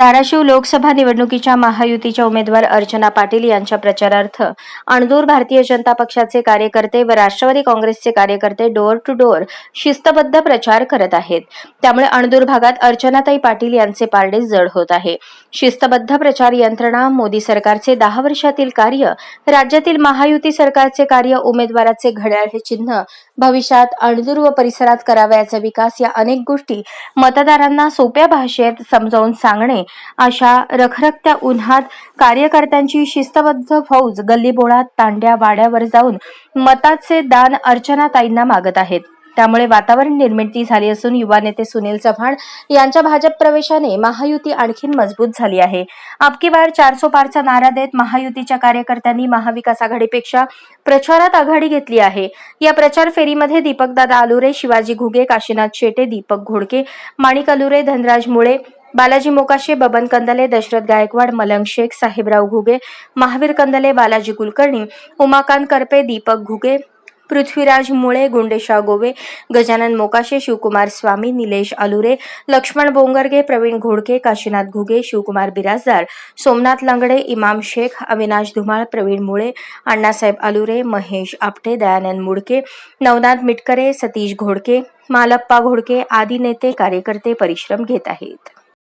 धाराशिव लोकसभा निवडणुकीच्या महायुतीच्या उमेदवार अर्चना पाटील यांच्या प्रचारार्थ अणदूर भारतीय जनता पक्षाचे कार्यकर्ते व राष्ट्रवादी काँग्रेसचे कार्यकर्ते डोअर टू डोअर शिस्तबद्ध प्रचार करत आहेत. त्यामुळे अणदूर भागात अर्चनाताई पाटील यांचे पारडे जड होत आहे. शिस्तबद्ध प्रचार यंत्रणा मोदी सरकारचे दहा वर्षातील कार्य राज्यातील महायुती सरकारचे कार्य उमेदवाराचे घड्याळ हे चिन्ह भविष्यात अणदूर व परिसरात करावयाचा विकास या अनेक गोष्टी मतदारांना सोप्या भाषेत समजावून सांगणे अशा रखरखत्या उन्हात कार्यकर्त्यांची शिस्तबद्ध फौज गल्लीबोळात तांड्या वाड्यावर जाऊन मताचे दान अर्चनाताईंना मागत आहेत. त्यामुळे वातावरण निर्मिती झाली असून युवा नेते सुनील चव्हाण यांच्या भाजप प्रवेशाने महायुती आणखीन मजबूत झाली आहे. अबकी बार चारसो पारचा नारा देत महायुतीच्या कार्यकर्त्यांनी महाविकास आघाडीपेक्षा प्रचारात आघाडी घेतली आहे. या प्रचार फेरीमध्ये दीपकदादा आलुरे शिवाजी घुगे काशीनाथ शेटे दीपक घोडके माणिक आलुरे धनराज मुळे बालाजी मोकाशे बबन कंदले दशरथ गायकवाड मलंग शेख साहेबराव घुगे महावीर कंदले बालाजी कुलकर्णी उमाकांत करपे दीपक घुगे पृथ्वीराज मुळे गुंडेशाव गोवे गजानन मोकाशे शिवकुमार स्वामी निलेश आलुरे लक्ष्मण बोंगरगे प्रवीण घोडके काशीनाथ घुगे शिवकुमार बिराजदार सोमनाथ लंगडे इमाम शेख अविनाश धुमाळ प्रवीण मुळे अण्णासाहेब आलुरे महेश आपटे दयानंद मुडके नवनाथ मिटकरे सतीश घोडके मालप्पा घोडके आदी नेते कार्यकर्ते परिश्रम घेत आहेत.